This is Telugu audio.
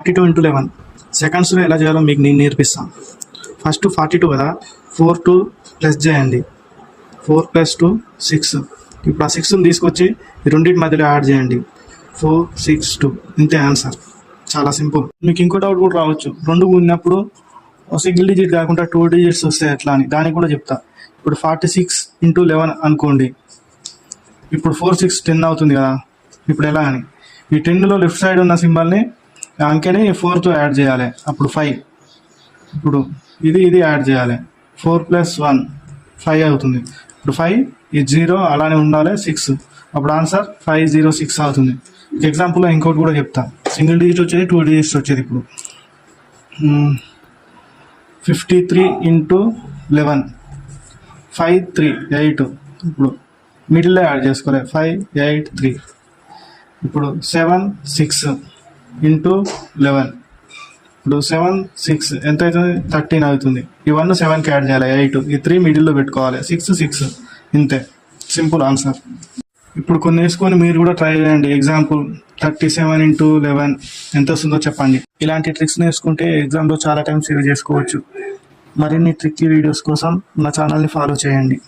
ఫార్టీ టూ ఇంటూ లెవెన్ సెకండ్స్లో ఎలా చేయాలో మీకు నేను నేర్పిస్తాను. ఫస్ట్ ఫార్టీ టూ కదా? ఫోర్ టూ ప్లస్ చేయండి ఫోర్ ప్లస్ టూ సిక్స్ ఇప్పుడు ఆ సిక్స్ని తీసుకొచ్చి రెండింటి మధ్యలో యాడ్ చేయండి. ఫోర్ సిక్స్ టూ ఇంతే ఆన్సర్ చాలా సింపుల్ మీకు ఇంకో డౌట్ కూడా రావచ్చు. రెండు ఉన్నప్పుడు సింగిల్ డిజిట్ కాకుండా టూ డిజిట్స్ వస్తాయి ఎట్లా అని. దానికి కూడా చెప్తా. ఇప్పుడు ఫార్టీ సిక్స్ ఇంటూ లెవెన్ అనుకోండి. ఇప్పుడు ఫోర్ సిక్స్ టెన్ అవుతుంది కదా? ఇప్పుడు ఎలా అని. ఈ టెన్లో లెఫ్ట్ సైడ్ ఉన్న సింబల్ని అంకెని ఫోర్తో యాడ్ చేయాలి. అప్పుడు ఫైవ్ ఇప్పుడు ఇది ఇది యాడ్ చేయాలి. ఫోర్ ప్లస్ వన్ ఫైవ్ అవుతుంది. ఇప్పుడు ఫైవ్ ఈ జీరో అలానే ఉండాలి. సిక్స్ అప్పుడు ఆన్సర్ ఫైవ్ జీరో సిక్స్ అవుతుంది. ఎగ్జాంపుల్లో ఇంకోటి కూడా చెప్తా. సింగిల్ డిజిట్ వచ్చేది టూ డిజిట్స్ వచ్చేది ఇప్పుడు. Fifty three into eleven five three eight ఇప్పుడు మిడిల్లో యాడ్ చేసుకోవాలి. ఫైవ్ ఎయిట్ త్రీ ఇప్పుడు సెవెన్ సిక్స్ ఇంటూ లెవెన్. ఇప్పుడు సెవెన్ సిక్స్ ఎంత అవుతుంది? థర్టీన్ అవుతుంది. ఈ వన్ సెవెన్కి యాడ్ చేయాలి ఎయిట్. ఈ త్రీ మిడిల్లో పెట్టుకోవాలి. Six six. ఇంతే. Simple answer. ఇప్పుడు కొన్ని వేసుకొని మీరు కూడా ట్రై చేయండి. Example thirty seven into eleven. ఎంత వస్తుందో చెప్పండి. ఇలాంటి ట్రిక్స్ నేర్చుకుంటే ఎగ్జామ్లో చాలా టైం సేవ్ చేసుకోవచ్చు. మరిన్ని ట్రిక్లీ వీడియోస్ కోసం నా ఛానల్ని ఫాలో చేయండి.